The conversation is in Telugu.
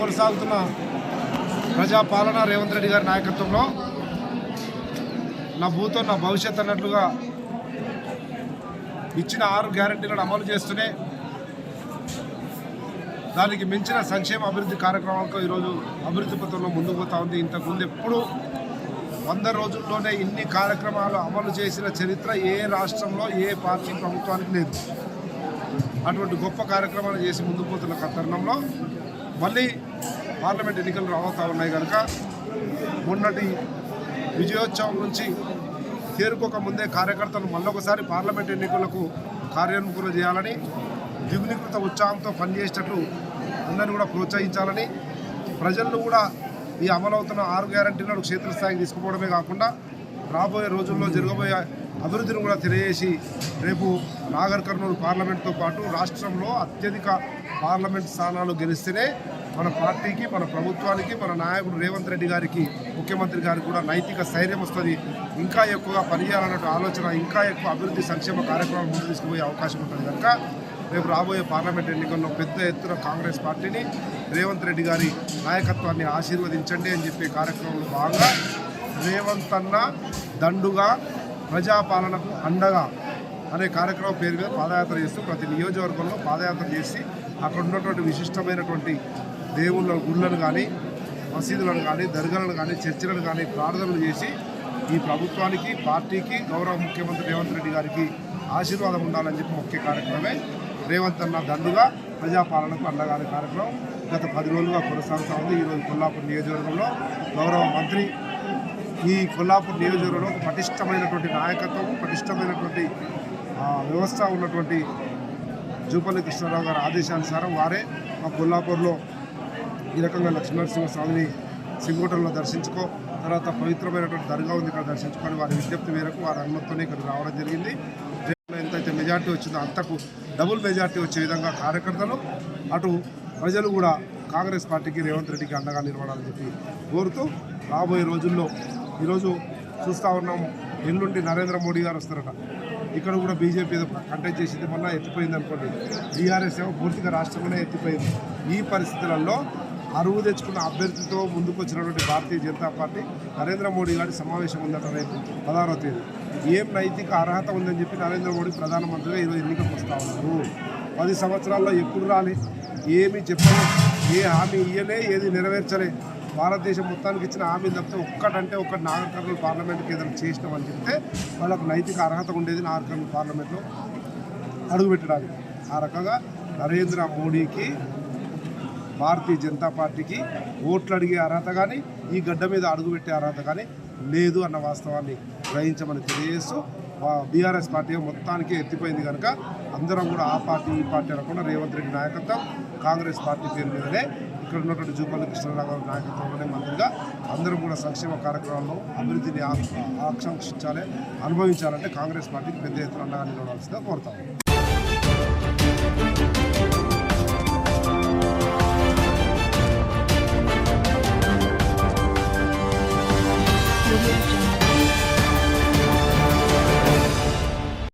కొనసాగుతున్న ప్రజాపాలన రేవంత్ రెడ్డి గారి నాయకత్వంలో నా భూతో నా భవిష్యత్ అన్నట్లుగా ఇచ్చిన ఆరు గ్యారంటీలను అమలు చేస్తూనే దానికి మించిన సంక్షేమ అభివృద్ధి కార్యక్రమాలతో ఈరోజు అభివృద్ధి పథంలో ముందుకు పోతా ఉంది. ఇంతకుముందు ఎప్పుడు వంద రోజుల్లోనే ఇన్ని కార్యక్రమాలు అమలు చేసిన చరిత్ర ఏ రాష్ట్రంలో ఏ పార్టీ ప్రభుత్వానికి లేదు. అటువంటి గొప్ప కార్యక్రమాలు చేసి ముందుకు పోతున్న తరుణంలో మళ్ళీ పార్లమెంట్ ఎన్నికలు రాబోతా ఉన్నాయి కనుక మొన్నటి విజయోత్సవం నుంచి తేరుకోక ముందే కార్యకర్తలు మళ్ళొకసారి పార్లమెంట్ ఎన్నికలకు కార్యోన్ముఖులు చేయాలని ద్విగుణీకృత ఉత్సాహంతో పనిచేసేటట్లు అందరినీ కూడా ప్రోత్సహించాలని ప్రజలను కూడా ఈ అమలవుతున్న ఆరు గ్యారంటీలను క్షేత్రస్థాయికి తీసుకుపోవడమే కాకుండా రాబోయే రోజుల్లో జరగబోయే అభివృద్ధిని కూడా తెలియజేసి రేపు నాగర్ కర్నూలు పార్లమెంట్తో పాటు రాష్ట్రంలో అత్యధిక పార్లమెంట్ స్థానాలు గెలిస్తేనే మన పార్టీకి మన ప్రభుత్వానికి మన నాయకుడు రేవంత్ రెడ్డి గారికి ముఖ్యమంత్రి గారికి కూడా నైతిక స్థైర్యం వస్తుంది. ఇంకా ఎక్కువగా పనిచేయాలన్నట్టు ఆలోచన ఇంకా ఎక్కువ అభివృద్ధి సంక్షేమ కార్యక్రమాలు ముందు తీసుకుపోయే అవకాశం ఉంటుంది కనుక రేపు రాబోయే పార్లమెంట్ ఎన్నికల్లో పెద్ద ఎత్తున కాంగ్రెస్ పార్టీని రేవంత్ రెడ్డి గారి నాయకత్వాన్ని ఆశీర్వదించండి అని చెప్పే కార్యక్రమంలో భాగంగా రేవంత్ అన్న దండుగా ప్రజాపాలనకు అండగా అనే కార్యక్రమం పేరు మీద పాదయాత్ర చేస్తూ ప్రతి నియోజకవర్గంలో పాదయాత్ర చేసి అక్కడ ఉన్నటువంటి విశిష్టమైనటువంటి దేవుళ్ళ గుళ్ళను కానీ మసీదులను కానీ దర్గాలను కానీ చర్చలను కానీ ప్రార్థనలు చేసి ఈ ప్రభుత్వానికి పార్టీకి గౌరవ ముఖ్యమంత్రి రేవంత్ రెడ్డి గారికి ఆశీర్వాదం ఉండాలని చెప్పి ముఖ్య కార్యక్రమమే. రేవంత్ అన్న దండుగా ప్రజాపాలనకు అండగా కార్యక్రమం గత పది రోజులుగా కొనసాగుతూ ఉంది. ఈరోజు కొల్లాపూర్ నియోజకవర్గంలో గౌరవ మంత్రి ఈ కొల్లాపూర్ నియోజకవర్గంలో పటిష్టమైనటువంటి నాయకత్వం పటిష్టమైనటువంటి వ్యవస్థ ఉన్నటువంటి జూపల్లి కృష్ణారావు గారి ఆదేశానుసారం వారే మా కొల్లాపూర్లో ఈ రకంగా లక్ష్మీనరసింహ స్వామిని సింగోటంలో దర్శించుకో తర్వాత పవిత్రమైనటువంటి దర్గా ఉంది ఇక్కడ దర్శించుకొని వారి విజ్ఞప్తి మేరకు వారి అనుమతితోనే ఇక్కడ రావడం జరిగింది. ఎంతైతే మెజార్టీ వచ్చిందో అంతకు డబుల్ మెజార్టీ వచ్చే విధంగా కార్యకర్తలు అటు ప్రజలు కూడా కాంగ్రెస్ పార్టీకి రేవంత్ రెడ్డికి అండగా నిలబడాలని చెప్పి కోరుతూ రాబోయే రోజుల్లో ఈరోజు చూస్తూ ఉన్నాం. ఎల్లుండి నరేంద్ర మోడీ గారు వస్తారట. ఇక్కడ కూడా బీజేపీ ఏదో కంటెక్ట్ చేసింది మొన్న ఎత్తిపోయింది అనుకోండి. బీఆర్ఎస్ ఏమో పూర్తిగా రాష్ట్రంలోనే ఎత్తిపోయింది. ఈ పరిస్థితులలో అరువు తెచ్చుకున్న అభ్యర్థితో ముందుకు వచ్చినటువంటి భారతీయ జనతా పార్టీ నరేంద్ర మోడీ గారి సమావేశం ఉందట రేపు పదహారవ తేదీ. ఏం నైతిక అర్హత ఉందని చెప్పి నరేంద్ర మోడీ ప్రధానమంత్రిగా ఈరోజు ఎన్నికలకు వస్తూ ఉన్నారు. పది సంవత్సరాల్లో ఎప్పుడు రాలే? ఏమీ చెప్పలే. ఏ హామీ ఇయ్యలే ఏది నెరవేర్చలే. భారతదేశం మొత్తానికి ఇచ్చిన హామీ తప్పితే ఒక్కటంటే ఒక్కటి నాగర్ పార్లమెంట్కి ఏదైనా చేసినామని చెప్తే వాళ్ళకు నైతిక అర్హత ఉండేది నాగర్ పార్లమెంట్లో అడుగుపెట్టడానికి. ఆ రకంగా నరేంద్ర మోడీకి భారతీయ జనతా పార్టీకి ఓట్లు అడిగే అర్హత కానీ ఈ గడ్డ మీద అడుగుపెట్టే అర్హత కానీ లేదు అన్న వాస్తవాన్ని గ్రహించమని తెలియజేస్తూ బీఆర్ఎస్ పార్టీ మొత్తానికి ఎత్తిపోయింది కనుక అందరం కూడా ఆ పార్టీ ఈ పార్టీ అనకుండా రేవంత్ రెడ్డి నాయకత్వం కాంగ్రెస్ పార్టీ పేరు మీదనే ఇక్కడ ఉన్నటువంటి జూపల్లి కృష్ణారావు నాయకత్వంలోనే మంత్రిగా అందరూ కూడా సంక్షేమ కార్యక్రమాల్లో అభివృద్ధిని ఆకాంక్షించాలి అనుభవించాలంటే కాంగ్రెస్ పార్టీకి పెద్ద ఎత్తున అండగా నిలవడాల్సిందిగా కోరుతాము. Thank